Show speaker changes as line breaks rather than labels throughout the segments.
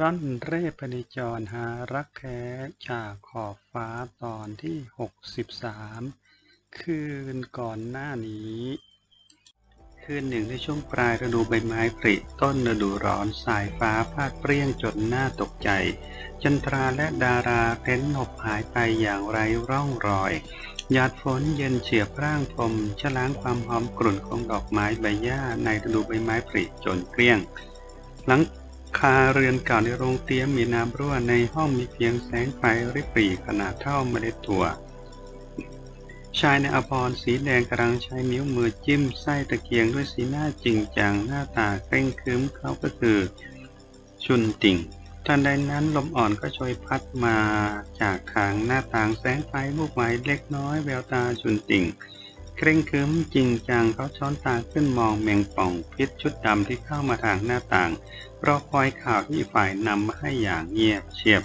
ร่อนเร่พเนจรหารักแท้จากขอบฟ้าตอนที่หกสิบสามคืนก่อนหน้านี้ คืนหนึ่งในช่วงปลายฤดูใบไม้ผลิต้นฤดูร้อนสายฟ้าพาดเปรี้ยงจนหน่าตกใจ จันทราและดาราเร้นหบหายไปอย่างไร้ร่องรอย หยาดฝนเย็นเฉียบร่างพรมชะล้างความหอมกลุ่นของดอกไม้ใบหญ้าในฤดูใบไม้ผลิจนเกลี้ยง หลังาเรือนเก่าในโรงเตี้ยมมีน้ำรั่วในห้องมีเพียงแสงไฟริบหรี่ขนาดเท่าเมล็ดถั่ว ชายในอภรสีแดงกำลังใช้นิ้วมือจิ้มไส้ตะเกียงด้วยสีหน้าจริงจังหน้าตาเคร่งครึมเขาก็คือ ชุนติ่งทันใดนั้นลมอ่อนก็โชยพัดมาจากทางหน้าต่างแสงไฟลูกไม้เล็กน้อยแววตาชุนติ่ง เคร่งครึ้มจริงจังเขาช้อนตาขึ้นมองแมงป่องพิษชุดดำที่เข้ามาทางหน้าต่างรอคอยข่าวที่ฝ่ายนำมาให้อย่างเงียบเชียบ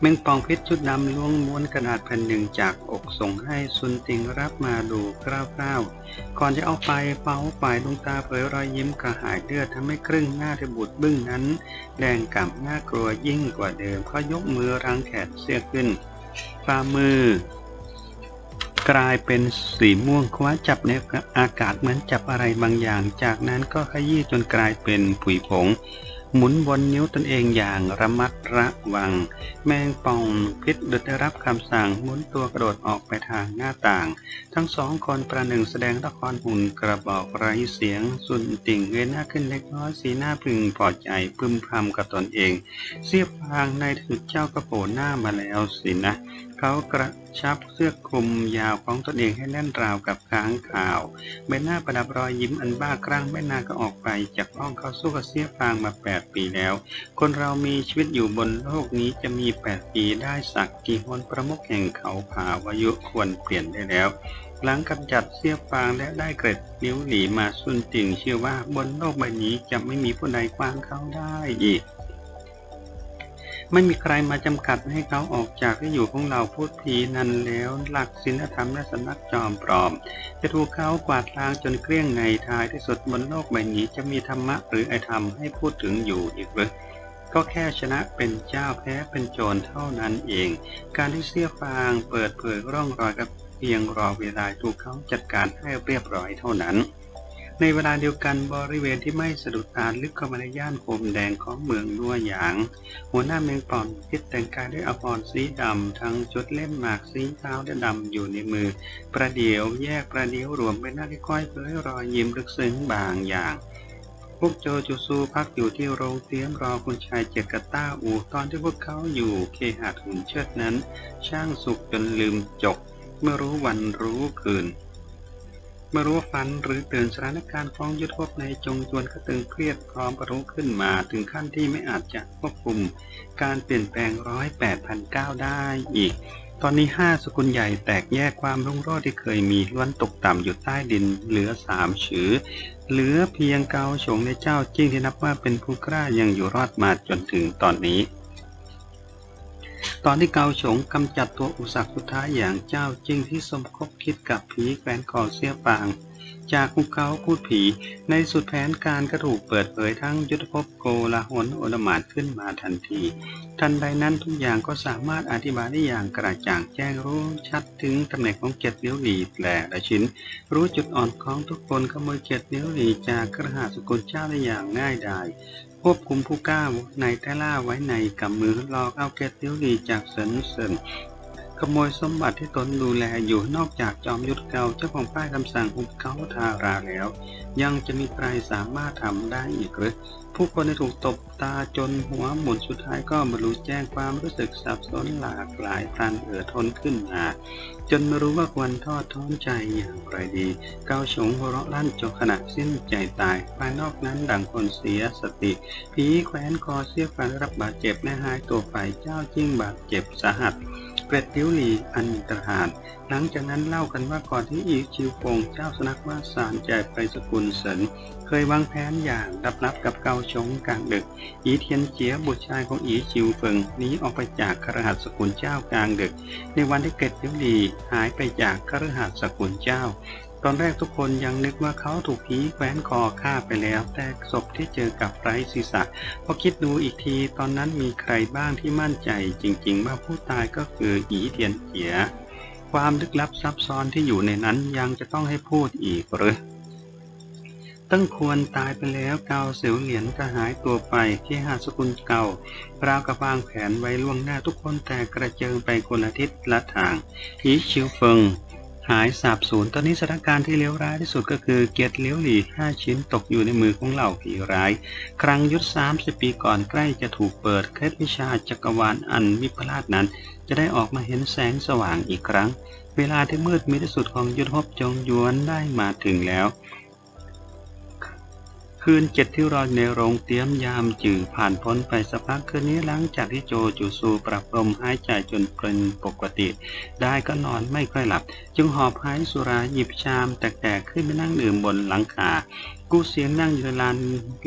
แมงป่องพิษชุดดำล้วงม้วนกระดาษแผ่นหนึ่งจากอกส่งให้ซุนติงรับมาดูคร่าวๆ ก่อนจะเอาไปเฝ้าฝ่ายดวงตาเผยรอยยิ้มกระหายเลือดทำให้ครึ่งหน้าที่บุดบึ้งนั้น แดงก่ำน่ากลัวยิ่งกว่าเดิมเขายกมือรังแขนเสียขึ้นฝ่ามือ กลายเป็นสีม่วงคว้าจับในอากาศเหมือนจับอะไรบางอย่าง จากนั้นก็ขยี้จนกลายเป็นผุยผง หมุนบนนิ้วตนเองอย่างระมัดระวัง แมงป่องพิษดุดได้รับคำสั่งหมุนตัวกระโดดออกไปทางหน้าต่าง ทั้งสองคนประหนึ่งแสดงละครหุ่นกระบอกไร้เสียง สุนติ่งเงยหน้าขึ้นเล็กน้อยสีหน้าพึงพอใจพึมพำกับตนเอง เสียบฟางในที่สุดเจ้าก็โผล่หน้ามาแล้วสินะ เขากระชับเสื้อคลุมยาวของตนเองให้แน่นราวกับค้างข่าวใบหน้าประดับรอยยิ้มอันบ้าคลั่งไม่นานก็ออกไปจากห้องเขาสู้กับเสียฟางมาแปดปีแล้ว คนเรามีชีวิตอยู่บนโลกนี้จะมีแปดปีได้สักกี่หนประมุขแห่งเขาผาวายุควรเปลี่ยนได้แล้วหลังกำจัดเสียฟางและได้เกร็ดนิ้วหลีมาสุนติ่งเชื่อว่าบนโลกใบนี้จะไม่มีผู้ใดขวางเขาได้อีก ไม่มีใครมาจำกัดให้เขาออกจากที่อยู่ของเราพูดผีนั้นแล้ว หลักศีลธรรมและสำนักจอมปลอม จะถูกเขากวาดล้างจนเกลี้ยงในท้ายที่สุดบนโลกใบนี้จะมีธรรมะหรือไอธรรมให้พูดถึงอยู่อีกหรือก็แค่ชนะเป็นเจ้าแพ้เป็นโจรเท่านั้นเอง การที่เสี้ยฟางเปิดเผยร่องรอยกับเพียงรอเวลาถูกเขาจัดการให้เรียบร้อยเท่านั้น ในเวลาเดียวกันบริเวณที่ไม่สะดุดตาลึกเข้ามาในย่านโคมแดงของเมืองลัวหยาง หัวหน้าเมืองปองพิษแต่งกายด้วยอภรณ์สีดำ ทั้งจุดเล่มหมากสีขาวและดำอยู่ในมือ ประเดี๋ยวแยกประเดี๋ยวรวมเป็นหน้าที่ค่อยเผยรอยยิ้มลึกซึ้งบางอย่างพวกโจจูซูพักอยู่ที่โรงเตียมรอคุณชายเจกาต้าอูตอนที่พวกเขาอยู่เคหะหุ่นเชิดนั้น ช่างสุขจนลืมจก เมื่อรู้วันรู้คืน เมื่อรู้ฝันหรือตื่นสถานการณ์ของยุทธภพในจงจวนก็ตึงเครียดพร้อมประรู้ขึ้นมาถึงขั้นที่ไม่อาจจะควบคุม การเปลี่ยนแปลงร้อยแปดพันเก้าได้อีก ตอนนี้ห้าสกุลใหญ่แตกแยกความรุ่งโรจน์ที่เคยมีล้วนตกต่ำอยู่ใต้ดินเหลือสามชือเหลือเพียงเกาฉงในเจ้าจิ้งที่นับว่าเป็นผู้กล้ายังอยู่รอดมาจนถึงตอนนี้ ตอนที่เกาฉงกำจัดตัวอุสักสุท้ายอย่างเจ้าจิ้งที่สมคบคิดกับผีแฟนคอเสียปาง จากภูเขาพูดผี ในสุดแผนการก็ถูกเปิดเผยทั้งยุทธภพโกลาหลโอลมานขึ้นมาทันที ทันใดนั้นทุกอย่างก็สามารถอธิบายได้อย่างกระจ่างแจ้งรู้ชัดถึงตำแหน่งของเจ็ดนิ้วหลีแต่ละชิ้น รู้จุดอ่อนของทุกคนขโมยเจ็ดนิ้วหลีจากกระหาสกุลเจ้าได้อย่างง่ายดาย ควบคุมผู้กล้าในแต้ล่าไว้ในกับมือรอเอาเกติ้วรีจากเซินเซินขโมยสมบัติที่ตนดูแลอยู่นอกจากจอมยุทธเก่าเจ้าของป้ายคำสั่งอุบเขาทาราแล้ว ยังจะมีใครสามารถทำได้อีกหรือ ผู้คนที่ถูกตบตาจนหัวหมุนสุดท้ายก็บรรลุแจ้งความรู้สึกสับสนหลากหลายพลันเอือทนขึ้นมา จนไม่รู้ว่าควรทอดท้อนใจอย่างไรดี เกาฉงหัวเราะลั่นจนขณะสิ้นใจตายภายนอกนั้นดังคนเสียสติผีแขวนคอเสียฟันรับบาดเจ็บและหายตัวไปเจ้าจิ้งบาดเจ็บสาหัส กร็ดติ้วหลีอันตรหารหลังจากนั้นเล่ากันว่าก่อนที่อีชิวปงเจ้าสนักว่าสารแจกไปสกุลเสินเคยวางแผนอย่างรับนับกับเกาชงกลางดึก อีเทียนเจียบุตรชายของอีชิวเฟิงหนีออกไปจากครหัสสกุลเจ้ากลางดึก ในวันที่เกร็ดติ้วหลีหายไปจากครหัสสกุลเจ้า ตอนแรกทุกคนยังนึกว่าเขาถูกผีแขวนคอฆ่าไปแล้ว แต่ศพที่เจอกับไร้ศีรษะพอคิดดูอีกทีตอนนั้นมีใครบ้างที่มั่นใจจริงๆ ว่าผู้ตายก็คืออีเทียนเจีย ความลึกลับซับซ้อนที่อยู่ในนั้นยังจะต้องให้พูดอีกหรือตั้งควรตายไปแล้วเกาเสียวเหรียญก็หายตัวไปที่หาสกุลเก่าราวกับวางแผนไว้ล่วงหน้าทุกคนแต่กระเจิงไปคนละทิศละทางผีชิวเฟิง หายสาบสูญตอนนี้สถานการณ์ที่เลวร้ายที่สุดก็คือเกียรติเลี้ยวหลี่ห้าชิ้นตกอยู่ในมือของเหล่าผีร้าย ครั้งยุทธสามสิบปีก่อนใกล้จะถูกเปิดเคล็ดวิชาจักรวาลอันวิปลาสนั้น จะได้ออกมาเห็นแสงสว่างอีกครั้ง เวลาที่มืดมิดที่สุดของยุทธภพจงยวนได้มาถึงแล้ว คืนเจ็ดที่รอในโรงเตรียมยามจืดผ่านพ้นไปสักพักคืนนี้หลังจากที่โจจูซูปรับลมหายใจจนเป็นปกติ ได้ก็นอนไม่ค่อยหลับ จึงหอบหายสุราหยิบชามแตกๆขึ้นไปนั่งดื่มบนหลังคา กูเสียงนั่งอยู่ในลาน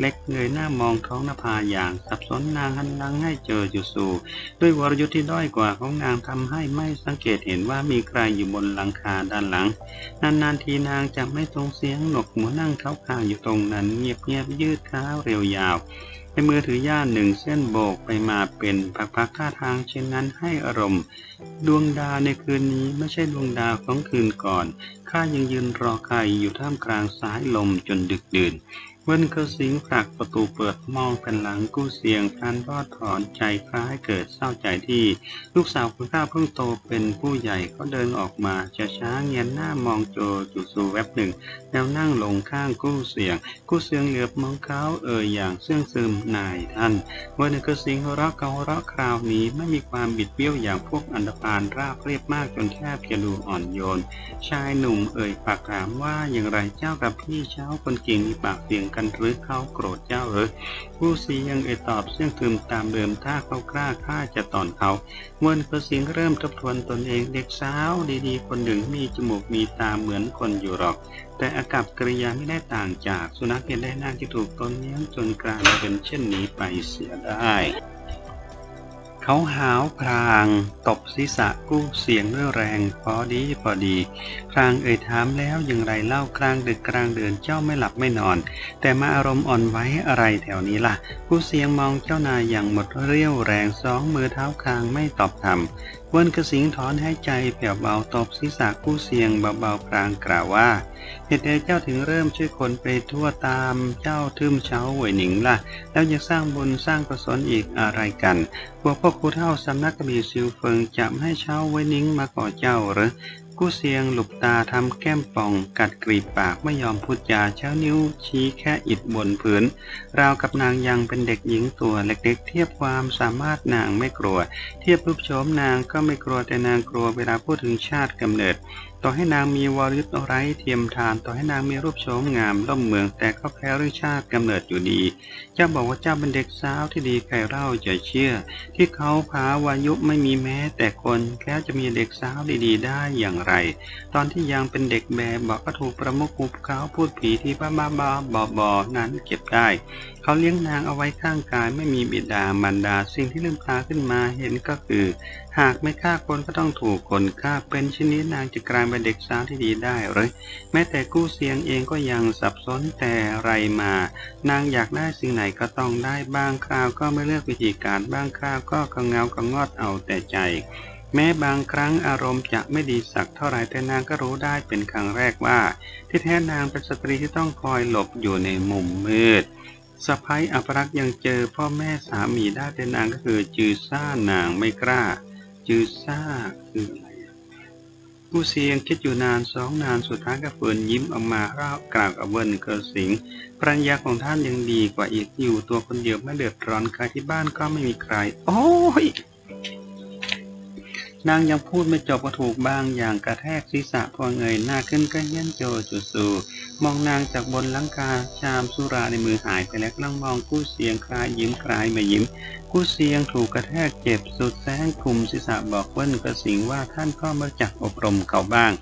เล็กเงยหน้ามองท้องนภาอย่าง สับสนนางหันหลังให้เจอจูซูด้วยวรยุทธ์ที่ด้อยกว่าของนางทำให้ไม่สังเกตเห็นว่ามีใครอยู่บนหลังคาด้านหลัง นานๆทีนางจะไม่ทรงเสียงหนกหัวนั่งเท้าคางอยู่ตรงนั้น เงียบๆยืดเท้าเรียวยาว ในมือถือย่าหนึ่งเส้นโบกไปมาเป็นพักๆท่าทางเช่นนั้นให้อารมณ์ ดวงดาวในคืนนี้ไม่ใช่ดวงดาวของคืนก่อน ข้ายังยืนรอใครอยู่ท่ามกลางสายลมจนดึกดื่น เว้นเคอสิงผลักประตูเปิดมองแผ่นหลังกู้เสียงพลันรอดถอนใจคล้ายเกิดเศร้าใจที่ ลูกสาวของข้าเพิ่งโตเป็นผู้ใหญ่เขาเดินออกมาช้าๆเงียนหน้ามองโจจูซูแวบหนึ่ง แล้วนั่งลงข้างกู้เสียง กู้เสียงเหลือบมองเขาเอ่ยอย่างเสื่องซึมนายท่านเวันเคอสิงหัวเราะเกาหัวเราะคราวนี้ไม่มีความบิดเบี้ยวอย่างพวกอันดพานราบเรียบมากจนแทบจะดูอ่อนโยน ชายหนุ่มเอ่ยปากถามว่าอย่างไรเจ้ากับพี่เช้าคนเก่งมีปากเสียงกันหรือเขาโกรธเจ้าหรือผู้สียังเอ่ยตอบเสียงทึมตามเดิมถ้าเขากล้าข้าจะตอนเขาเมื่อเคอสิงเริ่มทบทวนตนเองเด็กสาวดีๆ คนหนึ่งมีจมูกมีตาเหมือนคนอยู่หรอก แต่อากับกริยาไม่ได้ต่างจาก สุนัขเพียงได้น้าที่ถูกตนเลี้ยงจนกลายเป็นเช่นนี้ไปเสียได้ เขาหาวพรางตบศีรษะกู้เสียงด้วยแรงพอดีพอดี พรางเอ่ยถามแล้วอย่างไรเล่ากลางดึกกลางเดินเจ้าไม่หลับไม่นอน แต่มาอารมณ์อ่อนไหว้อะไรแถวนี้ล่ะ กู้เสียงมองเจ้านายอย่างหมดเรี่ยวแรงสองมือเท้าคางไม่ตอบคำ เวินกระสิงถอนหายใจแผ่วเบาตบศีรษะกู้เสียงเบาๆพรางกล่าวว่าเหตุใดเจ้าถึงเริ่มช่วยคนไปทั่วตามเจ้าทึมเช้าหวยหนิงล่ะ แล้วยังสร้างบุญสร้างกุศลอีกอะไรกันพวกพ่อครูเท่าสำนักกระบี่ซิวเฟิงจะให้เช้าไวยหนิงมาก่อเจ้าหรือ กู้เสียงหลุบตาทำแก้มป่อง กัดกรีบปากไม่ยอมพูดจาเช้านิ้วชี้แค่อิดบนผืน ราวกับนางยังเป็นเด็กหญิงตัวเล็กๆ เทียบความสามารถนางไม่กลัว เทียบรูปโฉมนางก็ไม่กลัวแต่นางกลัวเวลาพูดถึงชาติกำเนิดต่อให้นางมีวรยุทธ์ไร้เทียมทาน ต่อให้นางมีรูปโฉมงามล่มเมืองแต่ก็แพ้เรื่องชาติกำเนิดอยู่ดี เจ้าบอกว่าเจ้าเป็นเด็กสาวที่ดีใครเล่าจะเชื่อ ที่เขาพาวายุไม่มีแม้แต่คนแล้วจะมีเด็กสาวดีๆ ได้อย่างไร ตอนที่ยังเป็นเด็กแบบบอกก็ถูกประมุขหุบเขาพูดผีที่บ้าบ้าบอบอบอนั้นเก็บได้ เขาเลี้ยงนางเอาไว้ข้างกายไม่มีบิดามารดาสิ่งที่ลืมตาขึ้นมาเห็นก็คือ หากไม่ฆ่าคนก็ต้องถูกคนฆ่าเป็นชนนี้นางจะกลายเป็นเด็กสาวที่ดีได้หรือแม้แต่กู้เสียงเองก็ยังสับสนแต่ไรมา นางอยากได้สิ่งไหนก็ต้องได้บ้างคราวก็ไม่เลือกวิธีการบ้างคราวก็กระเงากระงอดเอาแต่ใจแม้บางครั้งอารมณ์จะไม่ดีสักเท่าไรแต่นางก็รู้ได้เป็นครั้งแรกว่า ที่แท้นางเป็นสตรีที่ต้องคอยหลบอยู่ในมุมมืด สะพ้ายอัปรักษ์ยังเจอพ่อแม่สามีได้แต่นางก็คือจือซ่านางไม่กล้า จือซ่าคืออะไรผู้เสียงคิดอยู่นานสองนานสุดท้ายก็ฝืนยิ้มออกมาร่าวกล่าวกับเวิร์นเกอร์สิงภรรยาของท่านยังดีกว่าอีกอยู่ตัวคนเดียวไม่เดือดร้อนใครที่บ้านก็ไม่มีใคร โอ้ยนางยังพูดไม่จบก็ถูกบางอย่างกระแทกศีรษะพอเงยหน้าขึ้นก็เย็นโจจุสูมองนางจากบนลังคาชามสุราในมือหายไปแล้วกำลังมองกู้เสียงคลายยิ้มคลายไม่ยิ้ม กู้เสียงถูกกระแทกเจ็บสุดแสงคุมศีรษะบอกเว้นกระสิงว่าท่านก็มาจากอบรมเขาบ้าง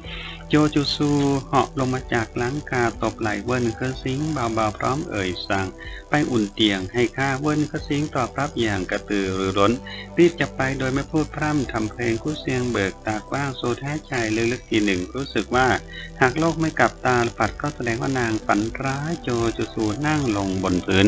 โจจูซูเหาะลงมาจากลังคาตบไหลเวิร์นเคอร์ซิงเบาๆพร้อมเอ่ยสั่ง ไปอุ่นเตียงให้ข้าเวิร์นเคอร์ซิงตอบรับอย่างกระตือรือร้น รีบจะไปโดยไม่พูดพร่ำทำเพลงกู้เสียงเบิกตากว้างโซแท้ใจลึกๆทีหนึ่งรู้สึกว่า หากโลกไม่กลับตาปัดก็ดงว่านางฝันร้ายโจจูซูนั่งลงบนพื้น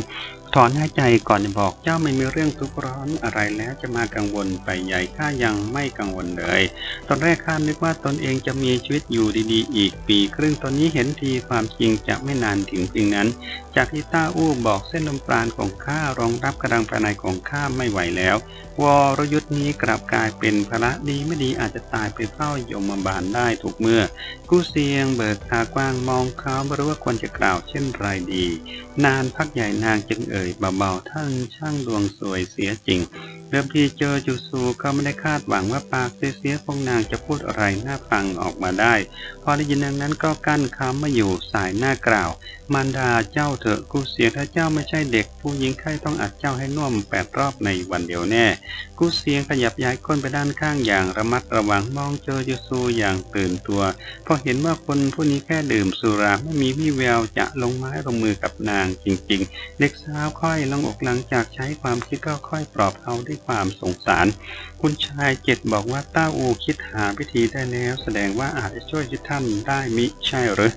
ถอนหายใจก่อนจะบอกเจ้าไม่มีเรื่องทุกข์ร้อนอะไรแล้วจะมากังวลไปใหญ่ข้ายังไม่กังวลเลย ตอนแรกข้านึกว่าตนเองจะมีชีวิตอยู่ดีๆ อีกปี ครึ่งตอนนี้เห็นทีความจริงจะไม่นานถึงเพียงนั้น จากที่ต้าอู้บอกเส้นลมปราณของข้ารองรับกระดังภายในของข้าไม่ไหวแล้ว วรยุทธ์นี้กลับกลายเป็นภาระดีไม่ดีอาจจะตายไปเฝ้ายมบาลได้ถูกเมื่อ กู้เสียงเบิกตากว้างมองเขาไม่รู้ว่าควรจะกล่าวเช่นไรดี นานพักใหญ่นางจึงเอ่ยเบาๆ ท่านช่างดวงสวยเสียจริงเดิมทีเจอจูซูก็ไม่ได้คาดหวังว่าปากเสียๆของนางจะพูดอะไรน่าฟังออกมาได้ พอได้ยินดังนั้นก็กั้นคำม่อยู่สายหน้ากล่าว มารดาเจ้าเถอะกูเสียถ้าเจ้าไม่ใช่เด็ก ผู้หญิงไข้ต้องอัดเจ้าให้น่วมแปดรอบในวันเดียวแน่ กูเสียงขยับย้ายก้นไปด้านข้างอย่างระมัดระวังมองเจอจูซูอย่างตื่นตัวพราะเห็นว่าคนผู้นี้แค่ดื่มสุราไม่มีวี่แววจะลงไม้ลงมือกับนางจริง ๆ เด็กสาวค่อยลงอกหลังจากใช้ความคิดก็ค่อยปลอบเขาด้วยความสงสาร คุณชายเจ็ดบอกว่าต้าอูคิดหาวิธีได้แล้ว แสดงว่าอาจจะช่วยชีวิตท่านได้มิใช่หรือ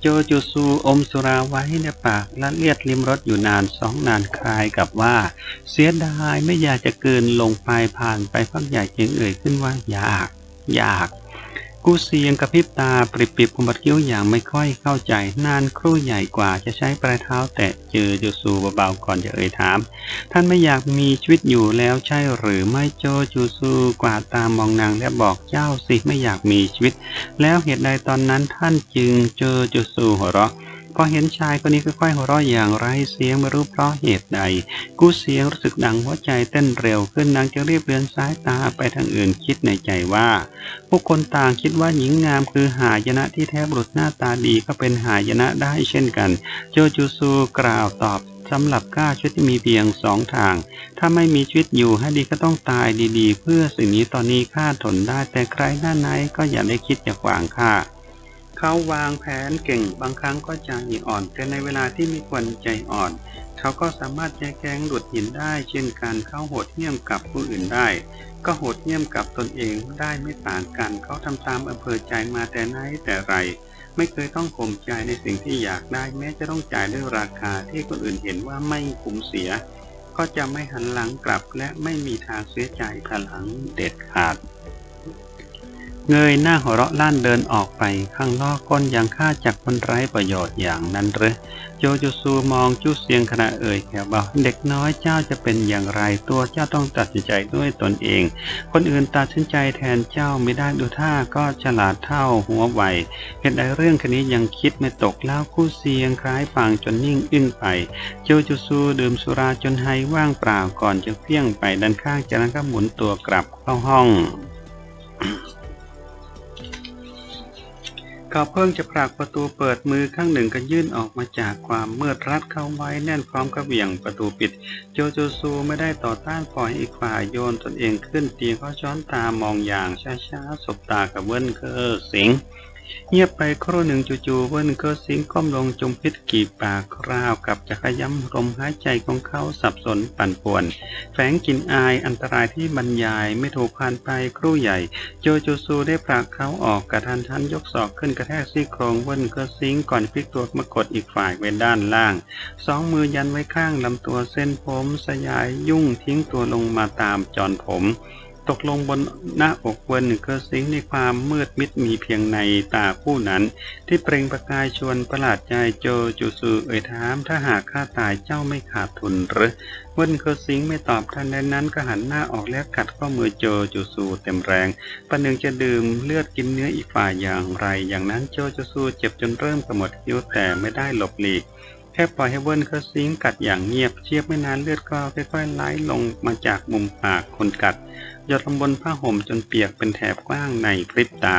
โจจูซูอมสุราไว้ในปากและเลียดลิมรสอยู่นานสองนานคลายกับว่า เสียดายไม่อยากจะเกินลงไปผ่านไปพักใหญ่จึงเอ่ยขึ้นว่าอยาก อยาก กูเสียงกระพริบตาปริบปิบกุมบัดคิ้วอย่างไม่ค่อยเข้าใจ นานครู่ใหญ่กว่าจะใช้ปลายเท้าแตะเจอจูซูเบาๆก่อนจะเอ่ยถาม ท่านไม่อยากมีชีวิตอยู่แล้วใช่หรือไม่โจจูซูกวาดตามองนางและบอกเจ้าสิไม่อยากมีชีวิต แล้วเหตุใดตอนนั้นท่านจึงเจอจูซูหัวเราะ พอเห็นชายคนนี้ค่อยๆหัวเราะอย่างไร้เสียงไม่รู้เพราะเหตุใด กู้เสียงรู้สึกดังหัวใจเต้นเร็วขึ้นนางจึงรีบเลือนสายตาไปทางอื่นคิดในใจว่า ผู้คนต่างคิดว่าหญิงงามคือหายนะที่แท้บุรุษหน้าตาดีก็เป็นหายนะได้เช่นกัน โจจูซูกล่าวตอบสำหรับข้าชีวิตที่มีเพียงสองทาง ถ้าไม่มีชีวิตอยู่ให้ดีก็ต้องตายดีๆ เพื่อสิ่งนี้ตอนนี้ข้าทนได้แต่ใครหน้าไหนก็อย่าได้คิดจะขวางข้า เขาวางแผนเก่งบางครั้งก็ใจอ่อน แต่ในเวลาที่ไม่ควรใจอ่อน เขาก็สามารถแยแกงหลุดหินได้ เช่นการเข้าโหดเหี้ยมกับผู้อื่นได้ ก็โหดเหี้ยมกับตนเองได้ไม่ต่างกัน เขาทำตามอำเภอใจมาแต่ไหนแต่ไร ไม่เคยต้องข่มใจในสิ่งที่อยากได้ แม้จะต้องจ่ายด้วยราคาที่คนอื่นเห็นว่าไม่คุ้มเสีย ก็จะไม่หันหลังกลับและไม่มีทางเสียใจภายหลังเด็ดขาด เงยหน้าหัวเราะล้านเดินออกไปข้างนอกก้นยังฆ่าจากคนไร้ประโยชน์อย่างนั้นหรือโจจูซูมองจู้เสียงขณะเอ่ยแค่บอกเด็กน้อยเจ้าจะเป็นอย่างไรตัวเจ้าต้องตัดสินใจด้วยตนเอง คนอื่นตัดสินใจแทนเจ้าไม่ได้ดูท่าก็ฉลาดเท่าหัวไวเหตุใดเรื่องคนี้ยังคิดไม่ตกแล้วคู่เสียงคล้ายฟังจนนิ่งอึ้งไป โจจูซูดื่มสุราจนไห้ว่างเปล่าก่อนจะเพี้ยงไปด้านข้างจากนั้นก็หมุนตัวกลับเข้าห้อง เขาเพิ่งจะผลักประตูเปิดมือข้างหนึ่งก็ยื่นออกมาจากความมืดรัดเข้าไว้แน่นพร้อมกับเหวี่ยงประตูปิด โจโจซูไม่ได้ต่อต้านปล่อยอีกฝ่ายโยนตนเองขึ้นเตียงเขาช้อนตามองอย่างช้าๆสบตากับเวิ้นเคอร์สิง เงียบไปครู่หนึ่งจู่ๆเวิ้นเคอร์สิงก้มลงจุมพิษกีบปากคราวกับจะขย้ำลมหายใจของเขาสับสนปั่นป่วน แฝงกลิ่นอายอันตรายที่บรรยายไม่ถูกผ่านไปครู่ใหญ่ โจโจซูได้ผลักเขาออกกระทันทันยกศอกขึ้นกระแทกซี่โครงเวิ้นเคอร์สิงก่อนพลิกตัวมากดอีกฝ่ายไว้ด้านล่าง สองมือยันไว้ข้างลำตัวเส้นผมสยายยุ่งทิ้งตัวลงมาตามจอนผม ตกลงบนหน้าอกเวิร์นหนึ่งเคอร์ซิงในความมืดมิดมีเพียงในตาผู้นั้น ที่เปล่งประกายชวนประหลาดใจโจจูซูเอ่ยถาม ถ้าหากข้าตายเจ้าไม่ขาดทุนหรือเวิร์นเคอร์ซิงไม่ตอบทันใดนั้นก็หันหน้าออกแล้วกัดข้อมือโจจูซูเต็มแรงประหนึ่งจะดื่มเลือดกินเนื้ออีกฝ่ายอย่างไร อย่างนั้นโจจูซูเจ็บจนเริ่มกระหมดคิ้วแต่ไม่ได้หลบหลีกแค่ปล่อยให้เวิร์นเคอร์ซิงกัดอย่างเงียบเชียบไม่นานเลือดก็ค่อยๆไหลลงมาจากมุมปากคนกัด หยดลงบนผ้าห่มจนเปียกเป็นแถบกว้างในพริบตา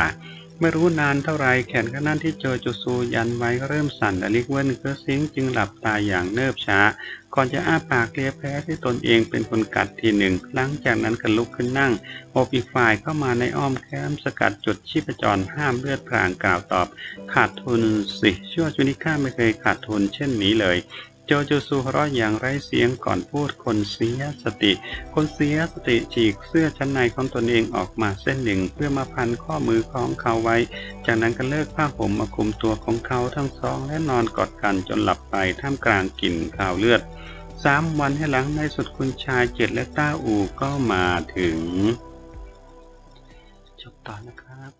ไม่รู้นานเท่าไรแขนข้างนั้นที่โจอจูซูยันไว้เริ่มสั่นและลิกเวินเกอร์ซิงจึงหลับตาอย่างเนิบช้า ก่อนจะอ้าปากเลียแพ้ที่ตนเองเป็นคนกัดทีหนึ่ง หลังจากนั้นก็ลุกขึ้นนั่งโอบอีกฝ่ายเข้ามาในอ้อมแก้มสกัดจุดชีพจรห้ามเลือดพรางกล่าวตอบ ขาดทุนสิชั่วจูนิก้าไม่เคยขาดทุนเช่นนี้เลย โจจูซูหัวเราะอย่างไร้เสียงก่อนพูดคนเสียสติ คนเสียสติฉีกเสื้อชั้นในของตนเองออกมาเส้นหนึ่ง เพื่อมาพันข้อมือของเขาไว้ จากนั้นก็เลิกผ้าห่มมาคุมตัวของเขาทั้งสองและนอนกอดกันจนหลับไปท่ามกลางกลิ่นข่าวเลือดสามวันให้หลังในสุดคุณชายเจ็ดและต้าอูก็มาถึง จบตอนนะครับ